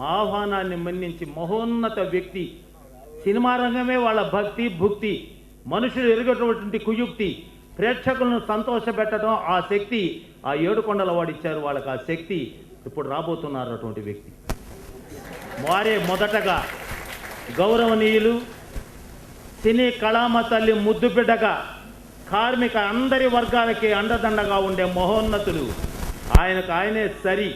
మా ఆహ్వానాన్ని మన్నించి మహోన్నత వ్యక్తి. సినిమా రంగమే వాళ్ళ భక్తి భుక్తి. మనుషులు ఎరుగటువంటి కుయుక్తి. ప్రేక్షకులను సంతోషపెట్టడం ఆ శక్తి. ఆ ఏడుకొండల వాడిచ్చారు వాళ్ళకి ఆ శక్తి. ఇప్పుడు రాబోతున్నారు అటువంటి వ్యక్తి. వారే మొదటగా గౌరవనీయులు సినీ కళామ తల్లి ముద్దు బిడ్డగా కార్మిక అందరి వర్గాలకి అండదండగా ఉండే మహోన్నతులు. ఆయనకు ఆయనే సరి.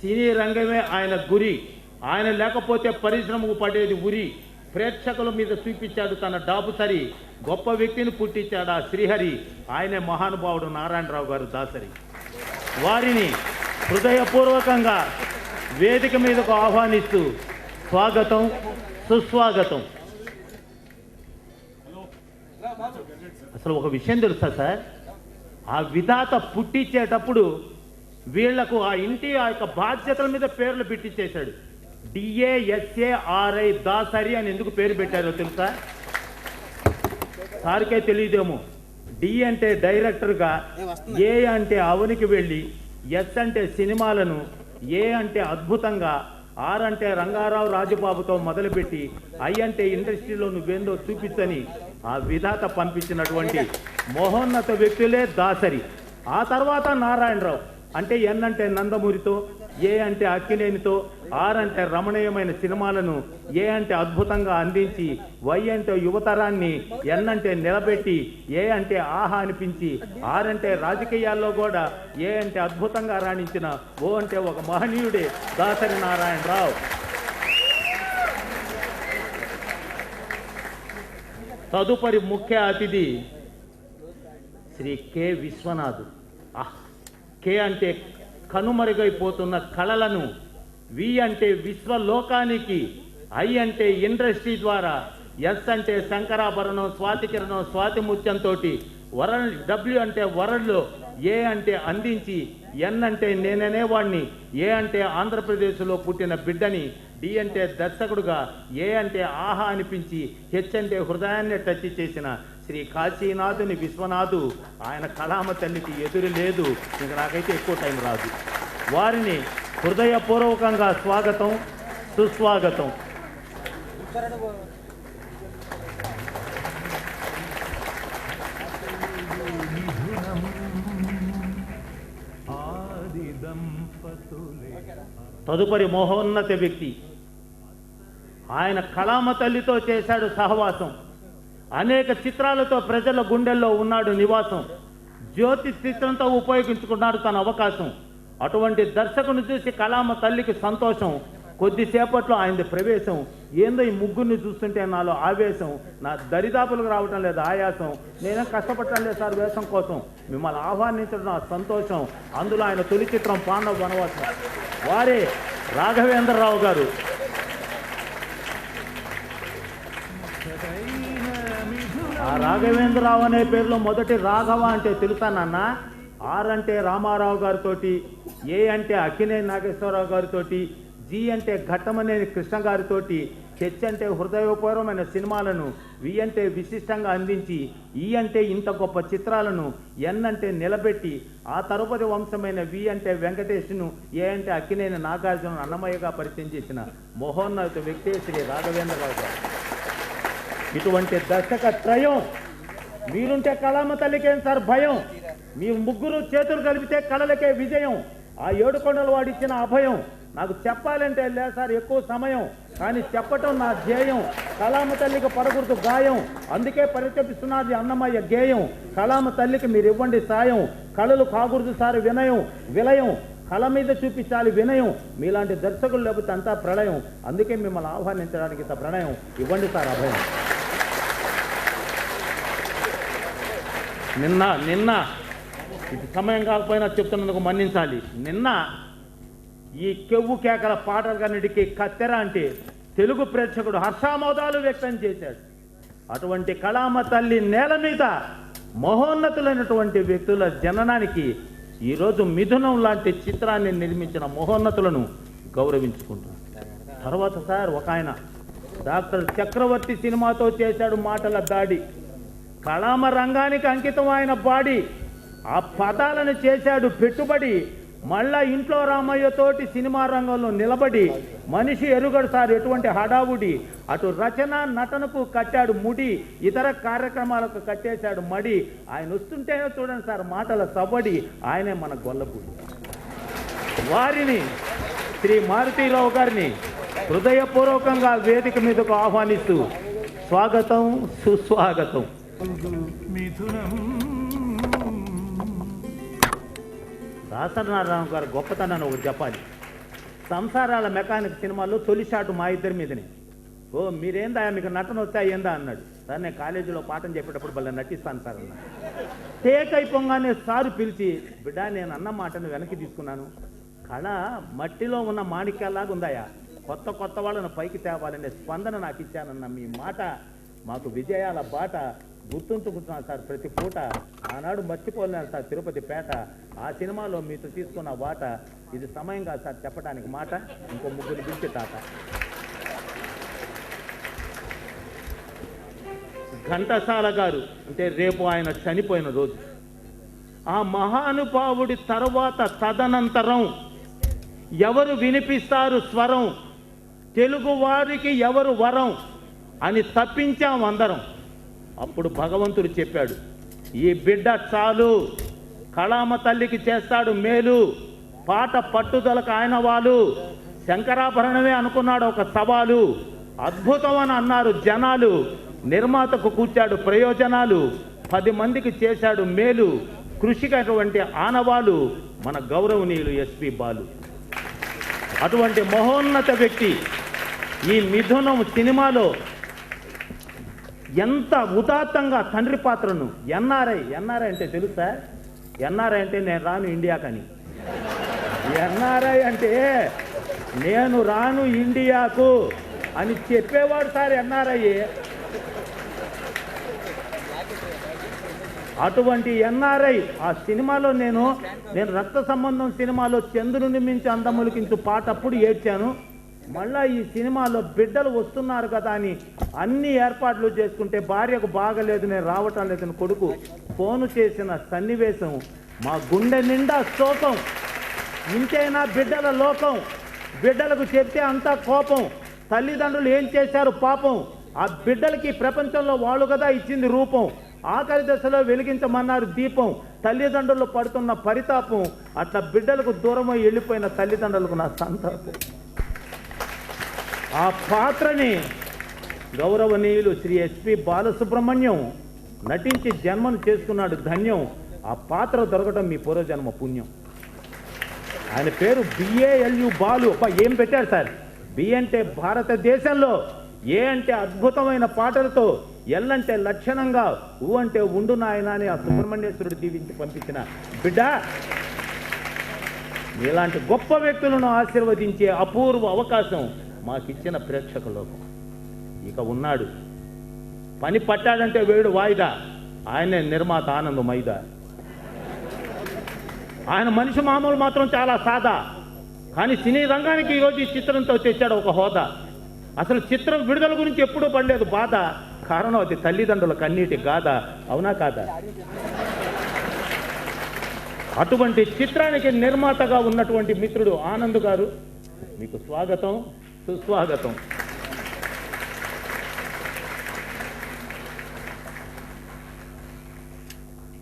సినీ రంగమే ఆయన గురి. ఆయన లేకపోతే పరిశ్రమకు పడేది ఉరి. ప్రేక్షకుల మీద చూపించాడు తన డాబు సరి. గొప్ప వ్యక్తిని పుట్టించాడు ఆ శ్రీహరి. ఆయనే మహానుభావుడు నారాయణరావు గారు దాసరి. వారిని హృదయపూర్వకంగా వేదిక మీదకు ఆహ్వానిస్తూ స్వాగతం సుస్వాగతం. అసలు ఒక విషయం తెలుసా సార్? ఆ విధాత పుట్టించేటప్పుడు వీళ్ళకు ఆ ఇంటి ఆ యొక్క బాధ్యతల మీద పేర్లు పెట్టించేశాడు డిఏఎస్ఏఆర్ఐ దాసరి అని ఎందుకు పేరు పెట్టారో తెలుసా? సార్కే తెలియదేమో. డి అంటే డైరెక్టర్గా ఏ అంటే అవనికి వెళ్ళి ఎస్ అంటే సినిమాలను ఏ అంటే అద్భుతంగా ఆర్ అంటే రంగారావు రాజబాబుతో మొదలుపెట్టి ఐ అంటే ఇండస్ట్రీలో నువ్వేందో చూపించని ఆ విధాత పంపించినటువంటి మహోన్నత వ్యక్తులే దాసరి. ఆ తర్వాత నారాయణరావు. అంటే ఎన్ అంటే నందమూరితో ఏ అంటే అక్కినేనితో ఆర్ అంటే రమణీయమైన సినిమాలను ఏ అంటే అద్భుతంగా అందించి వై అంటే యువతరాన్ని ఎన్ అంటే నిలబెట్టి ఏ అంటే ఆహా అనిపించి ఆర్ అంటే రాజకీయాల్లో కూడా ఏ అంటే అద్భుతంగా రాణించిన ఓ అంటే ఒక మహనీయుడే దాసరి నారాయణరావు. తదుపరి ముఖ్య అతిథి శ్రీ కె. విశ్వనాథ్. ఆహ్ కే అంటే కనుమరుగైపోతున్న కళలను వి అంటే విశ్వలోకానికి ఐ అంటే ఇండస్ట్రీ ద్వారా ఎస్ అంటే శంకరాభరణం స్వాతి కిరణం స్వాతి ముత్యంతో వరల్డ్ డబ్ల్యూ అంటే వరల్డ్లో ఏ అంటే అందించి ఎన్ అంటే నేననేవాడిని ఏ అంటే ఆంధ్రప్రదేశ్లో పుట్టిన బిడ్డని డి అంటే దర్శకుడుగా ఏ అంటే ఆహా అనిపించి హెచ్ అంటే హృదయాన్ని టచ్ చేసిన శ్రీ కాశీనాథుని విశ్వనాథు. ఆయన కళామ తల్లికి ఎదురు లేదు. ఇంక నాకైతే ఎక్కువ టైం రాదు. వారిని హృదయపూర్వకంగా స్వాగతం సుస్వాగతం. ఆది తదుపరి మోహోన్నత వ్యక్తి. ఆయన కళామ తల్లితో చేశాడు సహవాసం. అనేక చిత్రాలతో ప్రజల గుండెల్లో ఉన్నాడు నివాసం. జ్యోతి చిత్రంతో ఉపయోగించుకున్నాడు తన అవకాశం. అటువంటి దర్శకుని చూసి కళామ తల్లికి సంతోషం. కొద్దిసేపట్లో ఆయనది ప్రవేశం. ఏందో ఈ ముగ్గురిని చూస్తుంటే నాలో ఆవేశం. నా దరిదాపులకు రావటం లేదు ఆయాసం. నేనేం కష్టపడటం లేదు సార్ వేషం కోసం. మిమ్మల్ని ఆహ్వానించడం నా సంతోషం. అందులో ఆయన తొలి చిత్రం పాండవ వనవాసం. వారే రాఘవేంద్రరావు గారు. రాఘవేంద్రరావు అనే పేరులో మొదటి రాఘవ అంటే తెలుసానన్న ఆర్ అంటే రామారావు గారితో ఏ అంటే అక్కినే నాగేశ్వరరావు గారితో జి అంటే ఘట్టమనేని కృష్ణ గారితో హెచ్ అంటే హృదయపూర్వమైన సినిమాలను వి అంటే విశిష్టంగా అందించి ఈ అంటే ఇంత గొప్ప చిత్రాలను ఎన్ అంటే నిలబెట్టి ఆ తరుపతి వంశమైన వి అంటే వెంకటేష్ను ఏ అంటే అక్కినేని నాగార్జున అన్నమయ్యగా పరిచయం చేసిన మహోన్నత వ్యక్తి శ్రీ రాఘవేంద్రరావు గారు. ఇటువంటి దర్శక త్రయం. మీరుంటే కళామ తల్లికేం సార్ భయం? మీ ముగ్గురు చేతులు కలిపితే కళలకే విజయం. ఆ ఏడుకొండలు వాడిచ్చిన అభయం. నాకు చెప్పాలంటే లే సార్ ఎక్కువ సమయం. కానీ చెప్పటం నా ధ్యేయం. కళామ తల్లికి పడకూడదు గాయం. అందుకే పరితపిస్తున్నది అన్నమయ్య గేయం. కళామ తల్లికి మీరు ఇవ్వండి సాయం. కళలు కాకూడదు సార్ వినయం. విలయం. కళ మీద చూపించాలి వినయం. మీలాంటి దర్శకులు లేకపోతే అంతా ప్రళయం. అందుకే మిమ్మల్ని ఆహ్వానించడానికి ఇంత ప్రణయం. ఇవ్వండి సార్ అభయం. నిన్న నిన్న. ఇది సమయం కాకపోయినా చెప్తున్నందుకు మన్నించాలి. నిన్న ఈ కెవ్వు కేకల పాటలన్నిటికీ కత్తెర అంటే తెలుగు ప్రేక్షకుడు హర్షామోదాలు వ్యక్తం చేశాడు. అటువంటి కళామ తల్లి నేల మీద మహోన్నతులైనటువంటి వ్యక్తుల జననానికి ఈరోజు మిథునం లాంటి చిత్రాన్ని నిర్మించిన మహోన్నతులను గౌరవించుకుంటున్నాం. తర్వాత సార్ ఒక ఆయన. డాక్టర్ చక్రవర్తి సినిమాతో చేశాడు మాటల దాడి. కళామ రంగానికి అంకితం ఆయన బాడీ. ఆ పదాలను చేశాడు పెట్టుబడి. మళ్ళా ఇంట్లో రామయ్య తోటి సినిమా రంగంలో నిలబడి. మనిషి ఎరుగడు సార్ ఎటువంటి హడావుడి. అటు రచన నటనకు కట్టాడు ముడి. ఇతర కార్యక్రమాలకు కట్టేశాడు మడి. ఆయన వస్తుంటేనే చూడండి సార్ మాటల సవ్వడి. ఆయనే మన గొల్లపూడి. వారిని శ్రీ మారుతీరావు గారిని హృదయపూర్వకంగా వేదిక మీదకు ఆహ్వానిస్తూ స్వాగతం సుస్వాగతం. దాసనారాయణ గారు గొప్పతనాన్ని ఒకటి చెప్పాలి. సంసారాల మెకానిక్ సినిమాల్లో తొలి షాటు మా ఇద్దరి మీదనే. ఓ మీరేందా? మీకు నటన వస్తే ఏందా అన్నాడు. సార్ నేను కాలేజీలో పాఠం చెప్పేటప్పుడు భలే నటిస్తాను సార్ అన్న టేక్ అయిపోగానే సారు పిలిచి బిడ్డ నేను అన్న మాటను వెనక్కి తీసుకున్నాను. కళ మట్టిలో ఉన్న మాణిక్యాలాగా ఉందాయా? కొత్త కొత్త వాళ్ళను పైకి తేవాలనే స్పందన నాకు ఇచ్చానన్న మీ మాట మాకు విజయాల బాట గుర్తుంచుకుంటున్నాను సార్. ప్రతి పూట ఆనాడు మర్చిపోలేను సార్ తిరుపతి పేట. ఆ సినిమాలో మీతో తీసుకున్న వాట. ఇది సమయం కాదు సార్ చెప్పడానికి. మాట? ఇంకో ముగ్గురు పిలిచి తాత. ఘంటసాల గారు. అంటే రేపు ఆయన చనిపోయిన రోజు. ఆ మహానుభావుడి తర్వాత తదనంతరం ఎవరు వినిపిస్తారు స్వరం? తెలుగు వారికి ఎవరు వరం? అని తప్పించాం అందరం. అప్పుడు భగవంతుడు చెప్పాడు ఈ బిడ్డ చాలు. కళామ తల్లికి చేస్తాడు మేలు. పాట పట్టుదలకు ఆయన వాళ్ళు. శంకరాభరణమే అనుకున్నాడు ఒక సవాలు. అద్భుతం అని అన్నారు జనాలు. నిర్మాతకు కూర్చాడు ప్రయోజనాలు. పది మందికి చేశాడు మేలు. కృషికి అటువంటి ఆనవాలు మన గౌరవనీయులు ఎస్పి బాలు. అటువంటి మహోన్నత వ్యక్తి ఈ మిథునం సినిమాలో ఎంత ఉదాత్తంగా తండ్రి పాత్రను ఎన్ఆర్ఐ ఎన్ఆర్ఐ అంటే తెలుసా? ఎన్ఆర్ఐ అంటే నేను రాను ఇండియాకని. ఎన్ఆర్ఐ అంటే నేను రాను ఇండియాకు అని చెప్పేవాడు సార్ ఎన్ఆర్ఐ. అటువంటి ఎన్ఆర్ఐ ఆ సినిమాలో నేను నేను రక్త సంబంధం సినిమాలో చంద్రుని మించి అందములకించు పాటప్పుడు ఏడ్చాను. మళ్ళా ఈ సినిమాలో బిడ్డలు వస్తున్నారు కదా అని అన్ని ఏర్పాట్లు చేసుకుంటే భార్యకు బాగలేదు నేను రావటం లేదని కొడుకు ఫోను చేసిన సన్నివేశం. మా గుండె నిండా శోకం. ఇంతైనా బిడ్డల లోకం. బిడ్డలకు చెప్తే అంతా కోపం. తల్లిదండ్రులు ఏం చేశారు పాపం. ఆ బిడ్డలకి ప్రపంచంలో వాళ్ళు కదా ఇచ్చింది రూపం. ఆఖరి దశలో వెలిగించమన్నారు దీపం. తల్లిదండ్రులు పడుతున్న పరితాపం. అట్లా బిడ్డలకు దూరమై వెళ్ళిపోయిన తల్లిదండ్రులకు నా సంతాపం. ఆ పాత్రని గౌరవనీయులు శ్రీ ఎస్పి బాలసుబ్రహ్మణ్యం నటించి జన్మను చేసుకున్నాడు ధన్యం. ఆ పాత్ర దొరకడం మీ పూర్వజన్మ పుణ్యం. ఆయన పేరు బిఏఎల్యు బాలు. అబ్బా ఏం పెట్టారు సార్? బి అంటే భారతదేశంలో ఏ అంటే అద్భుతమైన పాటలతో ఎల్ అంటే లక్షణంగా ఊ అంటే ఉండు నాయన అని ఆ సుబ్రహ్మణ్యేశ్వరుడు దీవించి పంపించిన బిడ్డ. ఇలాంటి గొప్ప వ్యక్తులను ఆశీర్వదించే అపూర్వ అవకాశం మాకిచ్చిన ప్రేక్షక లోకం. ఇక ఉన్నాడు. పని పట్టాడంటే వేడు వాయిదా. ఆయనే నిర్మాత ఆనందం మైదా. ఆయన మనిషి మామూలు మాత్రం చాలా సాదా. కానీ సినీ రంగానికి ఈరోజు ఈ చిత్రంతో తెచ్చాడు ఒక హోదా. అసలు చిత్రం విడుదల గురించి ఎప్పుడూ పడలేదు బాధ. కారణం అది తల్లిదండ్రుల కన్నీటి గాథ. అవునా కాదా? అటువంటి చిత్రానికి నిర్మాతగా ఉన్నటువంటి మిత్రుడు ఆనంద్ గారు. మీకు స్వాగతం. సుస్వాగతం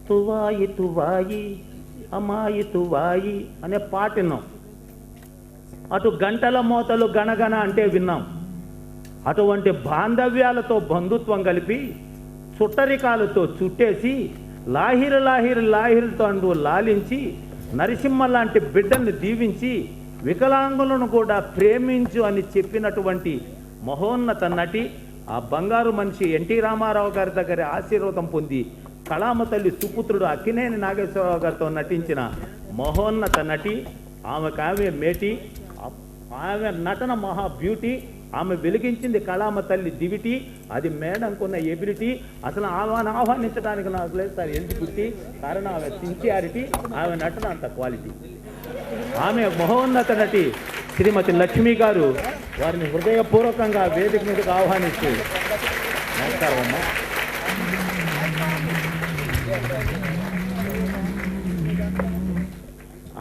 తువాయి తువాయి అమాయి తువాయి అనే పాట విన్నాం. అటు గంటల మోతలు గణగణ అంటే విన్నాం. అటువంటి బాంధవ్యాలతో బంధుత్వం కలిపి చుట్టరికాలతో చుట్టేసి లాహిరు లాహిరు లాహిరుతో అంటూ లాలించి నరసింహ లాంటి బిడ్డల్ని దీవించి వికలాంగులను కూడా ప్రేమించు అని చెప్పినటువంటి మహోన్నత నటి ఆ బంగారు మనిషి ఎన్టీ రామారావు గారి దగ్గర ఆశీర్వాదం పొంది కళామ తల్లి సుపుత్రుడు అక్కినేని నాగేశ్వరరావు గారితో నటించిన మహోన్నత నటి ఆమెకు ఆమె మేటి ఆమె నటన మహా బ్యూటీ ఆమె వెలిగించింది కళామ తల్లి దివిటి అది మేడంకున్న ఎబిలిటీ అసలు ఆమెను ఆహ్వానించడానికి నాకు లేదు సార్ ఎందుకు కారణం ఆమె సిన్సియారిటీ ఆమె నటన అంత క్వాలిటీ ఆమె మహోన్నత నటి శ్రీమతి లక్ష్మి గారు వారిని హృదయపూర్వకంగా వేదిక మీదకు ఆహ్వానిస్తూ నమస్కారం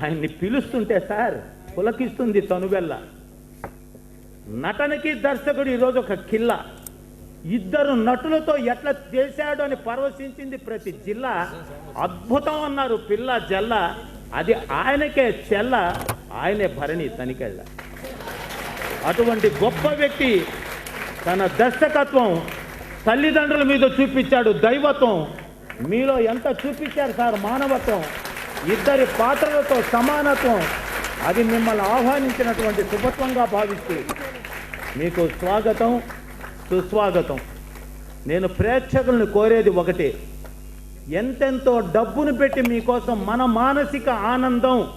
ఆయన్ని పిలుస్తుంటే సార్ పులకిస్తుంది తనుబెల్ల నటనకి దర్శకుడు ఈరోజు ఒక కిల్ల. ఇద్దరు నటులతో ఎట్లా చేశాడు అని పరవశించింది ప్రతి జిల్లా. అద్భుతం అన్నారు పిల్ల జల్ల. అది ఆయనకే చెల్ల ఆయనే భరణి తనికెళ్ళ. అటువంటి గొప్ప వ్యక్తి తన దర్శకత్వం తల్లిదండ్రుల మీద చూపించాడు దైవత్వం. మీలో ఎంత చూపించారు సార్ మానవత్వం? ఇద్దరి పాత్రలతో సమానత్వం. అది మిమ్మల్ని ఆహ్వానించినటువంటి శుభత్వంగా భావిస్తూ. మీకు స్వాగతం సుస్వాగతం. నేను ప్రేక్షకులను కోరేది ఒకటే. ఎంతెంతో డబ్బును పెట్టి మీకోసం మన మానసిక ఆనందం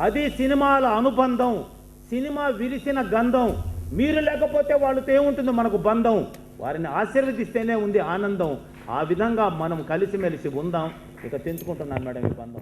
అది సినిమాల అనుబంధం సినిమా విరిసిన గంధం మీరు లేకపోతే వాళ్ళతో ఏముంటుంది మనకు బంధం? వారిని ఆశీర్వదిస్తేనే ఉంది ఆనందం. ఆ విధంగా మనం కలిసిమెలిసి ఉందాం. ఇక తెంచుకుంటున్నాను మేడం ఈ బంధం.